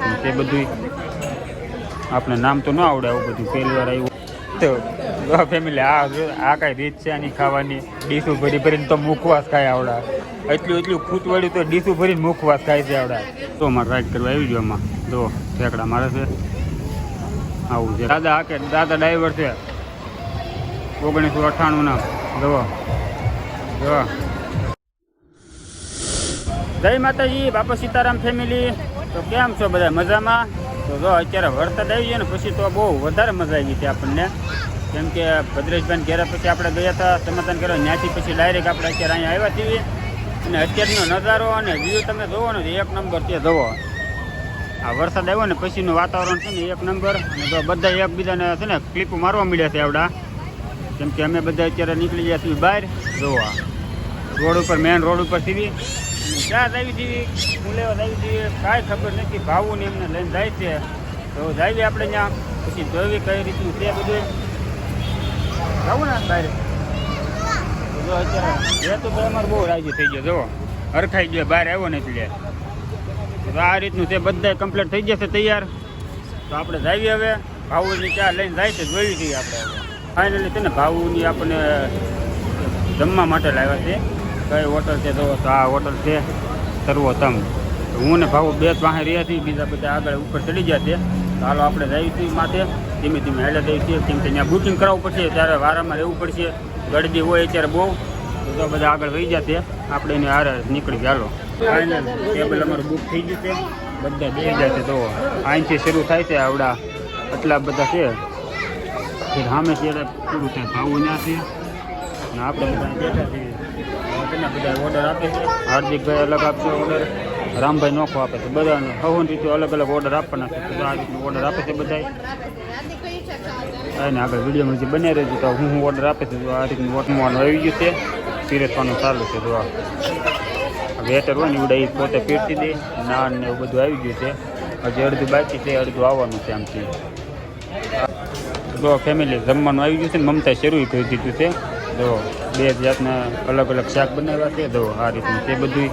રીતનું તે બધું આપણે નામ તો ન આવડે આવું બધું. પહેલી વાર આવ્યું તો ફેમિલી આ આ કાંઈ રીત છે આની ખાવાની? ડીશું ભરી ભરીને તો મુખવાસ ખાય આવડા. એટલું એટલું ખૂટ વળ્યું તો ડીશું ભરીને મુખવાસ ખાય છે આવડા. તો મારે રાઈડ કરવા આવી ગયો આમાં. જો, ઠેકડા મારે છે. આવું છે. દાદા આ કે દાદા ડ્રાઈવર છે. ઓગણીસો અઠ્ઠાણું ના. જુઓ. જુઓ. જય માતાજી, બાપા સીતારામ ફેમિલી તો કેમ છો બધા મજામાં? તો જો અત્યારે વરસાદ આવી ગયો ને, પછી તો બહુ વધારે મજા આવી હતી આપણને. કેમ કે ભદ્રેશભાઈ ઘેરા પછી આપણે ગયા હતા, સમાધાન કરવા. ત્યાંથી પછી ડાયરેક્ટ આપણે અત્યારે અહીંયા આવ્યા છીએ. અને અત્યારનો નજારો અને વ્યૂ તમે જોવો ને એક નંબર તે જોવો. આ વરસાદ આવ્યો ને, પછીનું વાતાવરણ છે ને, એક નંબર. જો બધા એકબીજાને છે ને ક્લિપ મારવા મળ્યા છે આવડા. કેમ કે અમે બધા અત્યારે નીકળી ગયા છીએ બહાર. જોવા રોડ ઉપર મેન રોડ ઉપર સીવી. ક્યાં આવી હતી હું લેવા આવી હતી કાંઈ ખબર નથી. ભાવું ને એમને લઈને જાય છે. તો જાવી આપણે ત્યાં. પછી જોવી કઈ રીતનું છે બધું. જવું ને ડાયરેક્ટ જો અત્યારે તો અમારે બહુ રાજી થઈ ગયો, જો. હરખાઈ ગયો, બહાર આવ્યો ને એટલે. તો આ રીતનું તે બધા કમ્પ્લીટ થઈ જશે તૈયાર. તો આપણે જાવીએ હવે. ભાવુની ચા લઈને જાય છે, જોઈ છીએ આપણે ફાઇનલી છે ને, ભાવુની આપણને જમવા માટે લાવ્યા છે. કઈ હોટલ છે તો આ હોટલ છે સર્વોત્તમ. હું ને ભાવ બે પાસે રહ્યા છીએ, બીજા બધા આગળ ઉપર ચડી ગયા છે. હાલો આપણે જઈએ છીએ માથે. ધીમે ધીમે હેલે જઈએ છીએ. કેમ કે ત્યાં બુકિંગ કરાવવું પડશે, ત્યારે વારામાં રહેવું પડશે. ગળદી હોય અત્યારે બહુ. તો બધા આગળ વહી જશે આપણે એને હારે નીકળી ગયા ફાઇનલ ટેબલ અમારું બુક થઈ ગયું છે. બધા બે જશે તો અહીંથી શરૂ થાય છે આવડા. આટલા બધા છે. સામે છે પૂરું થાય. ભાવ ના છે. આપણે બધા બેઠા છીએ. હવે તેના બધા ઓર્ડર આપે છે હાર્દિકભાઈ અલગ આપશે ઓર્ડર રામભાઈ નોખો આપે છે બધાને હવન રીતે અલગ અલગ ઓર્ડર આપવાના છે તો આ રીતનું ઓર્ડર આપે છે બધા અને આગળ વિડીયોમાં જે બને રહેજો તો હું હું ઓર્ડર આપે છે તો આ રીતનું વટવાનું આવી ગયું છે પીરસવાનું ચાલુ છે તો આ વેટર હોય ને ઉડે એ પોતે પીરસી દે નાન ને એવું બધું આવી ગયું છે હજી અડધું બાકી છે અડધું આવવાનું છે આમથી તો ફેમિલી જમવાનું આવી ગયું છે ને મમતા શરૂ કરી દીધું છે તો બે જાતના અલગ અલગ શાક બનાવ્યા છે. તો આ રીતનું તે બધું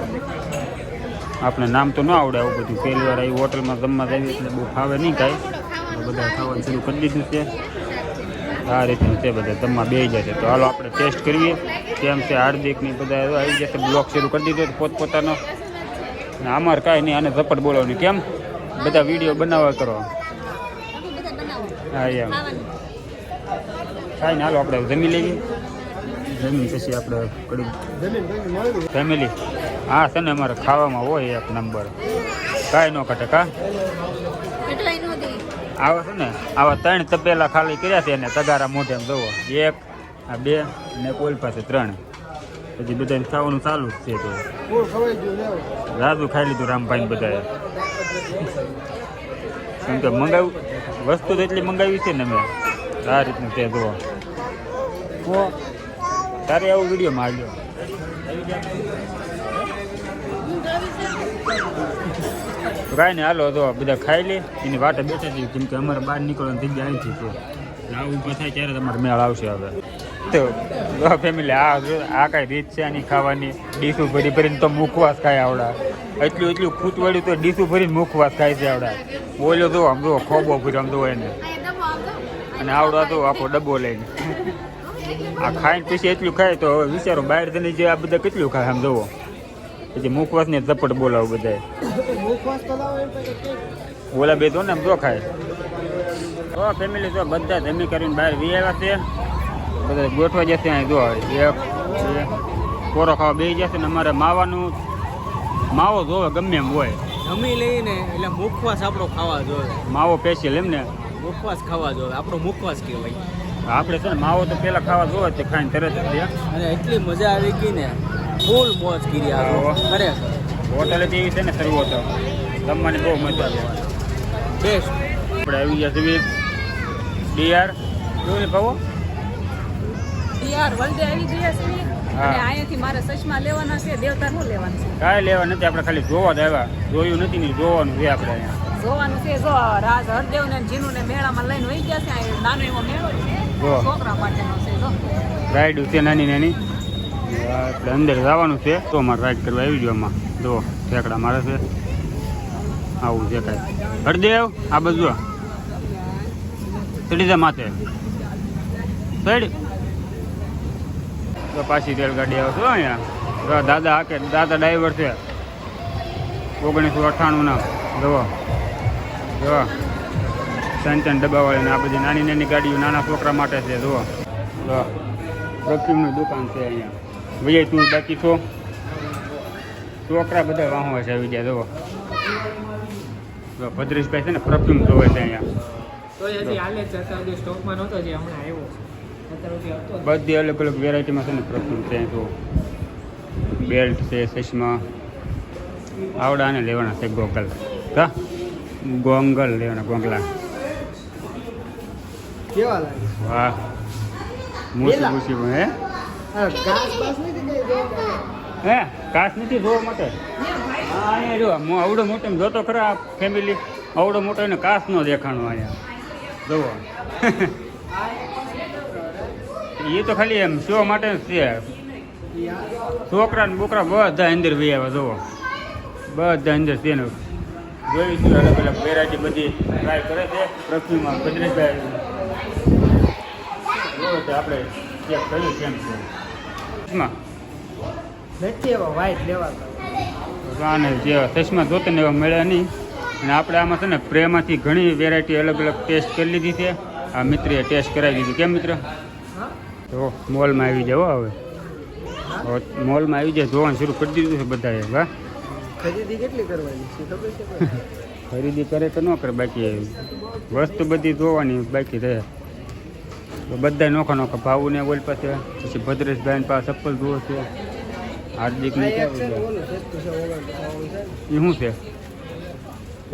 આપણે નામ તો ન આવડે આવું બધું. પહેલી વાર આવી હોટલમાં જમવા જઈએ એટલે બહુ ફાવે નહીં કાંઈ. બધા ખાવાનું શરૂ કરી દીધું છે. આ રીતનું છે બધા જમવા બે જશે તો હાલો આપણે ટેસ્ટ કરીએ. કેમ છે હાર્દિકની બધા આવી જશે બ્લોક શરૂ કરી દીધો પોતપોતાનો. ને અમારે કાંઈ નહીં આને ઝપટ બોલાવવાની. કેમ? બધા વીડિયો બનાવવા કરો. હા એમ. કાંઈ ને હાલો આપણે જમી લઈએ. જમી પછી આપણે કડી ફેમિલી. હા છે ને અમારે ખાવામાં હોય એક નંબર. કાંઈ ન ઘટે કા? આવા છે ને આવા ત્રણ તપેલા ખાલી કર્યા છે એને તગારા મોઢે એમ જોવો. એક આ બે ને કોઈ પાસે ત્રણ. પછી બધાને ખાવાનું ચાલુ જ છે તો. રાજુ ખાઈ લીધું રામભાઈ ને બધાએ. કેમ કે મંગાવ્યું વસ્તુ તો એટલી મંગાવી છે ને મેં. આ રીતનું તે હો તારે આવું વીડિયો માર્યો કાંઈ નહીં હાલો તો બધા ખાઈ લે. એની વાટે બેઠે છે કેમ કે અમારે બહાર નીકળવાની જગ્યા અહીંથી છે તો. આવું થાય ત્યારે તમારે મેળ આવશે હવે. તો ફેમિલી આ આ કાંઈ રીત છે આની ખાવાની? ડીશું ભરી ભરીને તો મુખવાસ ખાય આવડા. એટલું એટલું ખૂટ તો ડીશું ભરીને મુખવાસ ખાય છે આવડા. બોલ્યો તો આમ જો ખોબો ભર્યો આમ જો એને. અને આવડો તો આખો ડબ્બો લઈને. આ ખાઈને પછી એટલું ખાય તો હવે વિચારો બહાર જઈને જે આ બધા કેટલું ખાય આમ જોવો. પછી મુખવાસ ને ઝપટ બોલાવું બધાય. ઓલા બે તો ને આમ જો ખાય. તો ફેમિલી તો બધા જમી કરીને બહાર વી આવ્યા છે. બધા ગોઠવા જશે અહીં જો એક કોરો ખાવા બે જશે ને અમારે માવાનું માવો જોવે ગમે એમ હોય. જમી લઈને એટલે મુખવાસ આપણો ખાવા જોવે. માવો પેશિયલ એમ ને. મુખવાસ ખાવા જોવે આપણો મુખવાસ કહેવાય. આપણે છે ને માવો તો પેલા ખાવા જોવે છે ખાઈને તરત જ અને એટલી મજા આવી ગઈ ને ફૂલ મોજ કરી આવો. ખરેખર. હોટલે જેવી છે ને સર્વો તો જમવાની બહુ મજા આવે. બેસ્ટ આપણે આવી ગયા છીએ ડીઆર. જોયું ને ભાવો? યાર વલડે આવી ગયા છે. હા. અને અહીંયાથી મારે ચશ્મા લેવાના છે દેવતા નું લેવાનું છે. કાંઈ લેવા નથી આપણે ખાલી જોવા જ આવ્યા. જોયું નથી ને જોવાનું છે આપણે અહીંયા. જોવાનું છે. જો રાજ હરદેવ ને જીનુ ને મેળામાં લઈને વહી ગયા છે. નાનો એવો મેળો છે. છોકરા માટેનો છે જો. રાઈડ છે નાની નાની. આપણે અંદર જવાનું છે. તો મારે રાઈડ કરવા આવી ગયો આમાં. જો ઠેકડા મારે છે. આવું છે કાંઈ. હરદેવ આ બધું ચડી જા માથે. ચડ. તો પાછી રેલગાડી આવશે અહીંયા. દાદા હાકે દાદા ડ્રાઈવર છે. ઓગણીસો અઠ્ઠાણું ના. જુઓ જો ડબ્બા ત્રણ ડબ્બાવાળી આ બધી નાની નાની ગાડીઓ નાના છોકરા માટે છે જુઓ. જો પરફ્યુમની દુકાન છે અહીંયા. વિજય તું બાકી છો? છોકરા બધા વાહો છે વિજય જુઓ. જો ભદ્રેશભાઈ છે ને પરફ્યુમ જોવે છે અહીંયા. જ જે જ. બધી અલગ અલગ વેરાયટીમાં છે ને પરફ્યુમ છે તો બેલ્ટ છે ચશ્મા. આવડાને લેવાના છે ગોગલ. હા ગોંગલ લેવાના ગોંગલા. કેવા લાગે? વાહ. મૂસી? મૂસી હે? હા, કાસ નથી જોવા માટે હા? અહીંયા જો હું આવડો મોટો જોતો ખરા ફેમિલી આવડો મોટો એને કાસ નો દેખાણો અહીંયા. જોવો. એ તો ખાલી એમ શો માટે જ છે. છોકરા ને બોકરા બધા અંદર વી આવ્યા જોવો. બધા અંદર છે ને. જોઈશું અલગ અલગ વેરાયટી બધી ટ્રાય કરે છે. જોવો છે આપણે ચેક કર્યું કેમ છે? નથી એવા વ્હાઈટ લેવા જે ચશ્મા જોતે ને એવા મળ્યા નહીં. અને આપણે આમાં છે ને પ્રેમાંથી ઘણી વેરાયટી અલગ અલગ ટેસ્ટ કરી લીધી છે. આ મિત્રે ટેસ્ટ કરાવી દીધી. કેમ મિત્ર? તો મોલમાં આવી હવે. હવે મોલમાં આવી જાય જોવાનું શરૂ કરી દીધું છે બધાએ. વાહ. ખરીદી કેટલી કરવાની છે? ખબર છે ખરીદી કરે તો ન કરે બાકી વસ્તુ બધી જોવાની બાકી રહે. બધા નોખા નોખા ભાવું ને ઓલ પાસે. પછી ભદ્રેશભાઈ પાસે ચપ્પલ જુઓ છે. હાર્દિક ને. એ શું છે?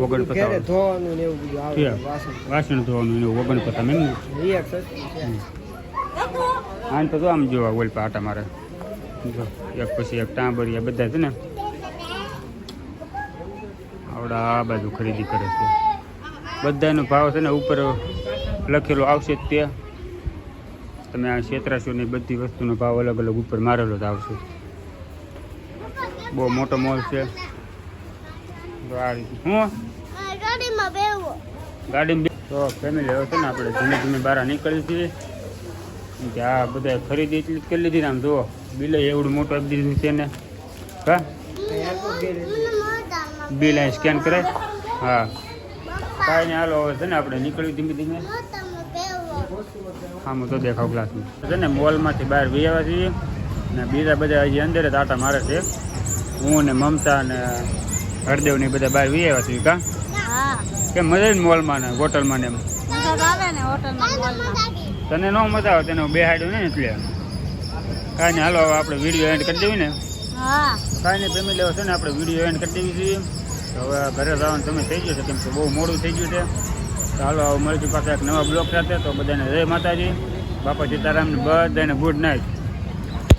ઓગણ ઘરે ધોવાનું ને એવું બધું આવે છે વાસણ. ધોવાનું એમ ને? એ એક સસ્તું છે. આને તો જો આમ જોવા ઓલ પા આટા મારે એક પછી એક ટાંબરિયા બધા છે ને? આવડા આ બાજુ ખરીદી કરે છે. બધાનો ભાવ છે ને ઉપર લખેલો આવશે તે. તમે આ છેતરાશો બધી વસ્તુનો ભાવ અલગ અલગ ઉપર મારેલો જ આવશે. બહુ મોટો મોલ છે. તો ગાડીમાં તો ફેમિલી હવે છે ને આપણે ધીમે ધીમે બહાર નીકળી છીએ કે આ બધા ખરીદી એટલી કરી લીધી ને આમ જુઓ. બિલ એવડું મોટું આપી દીધું છે ને. હા એરપોર્ટ ગઈ મને મોઢામાં બિલ અહીં સ્કેન કરે હા. કાંઈ નહીં હાલો હવે છે ને આપણે નીકળ્યું ધીમે ધીમે. હા હું તો દેખાવ ક્લાસમાં છે ને મોલમાંથી બહાર વી આવ્યા છીએ. ને બીજા બધા હજી અંદર જ આટા મારે છે. હું ને મમતા ને હરદેવ ને બધા બહાર વી આવ્યા છીએ કા? કે મજા ને મોલમાં ને હોટલમાં ને એમ? તને ન મજા આવે તને બેહાડ્યું ને એટલે. કાંઈ નહીં હાલો હવે આપણે વીડિયો એન્ડ કરી દેવી ને. કાંઈ નહીં ફેમિલી છે ને આપણે વીડિયો એન્ડ કરી દેવી જોઈએ તો હવે ઘરે જવાનું તમે થઈ ગયો છે, કેમ કે બહુ મોડું થઈ ગયું છે. ચાલો હવે મળતી પાસે એક નવા બ્લોક સાથે. તો બધાને જય માતાજી. બાપા સીતારામને બધાને ગુડ નાઇટ.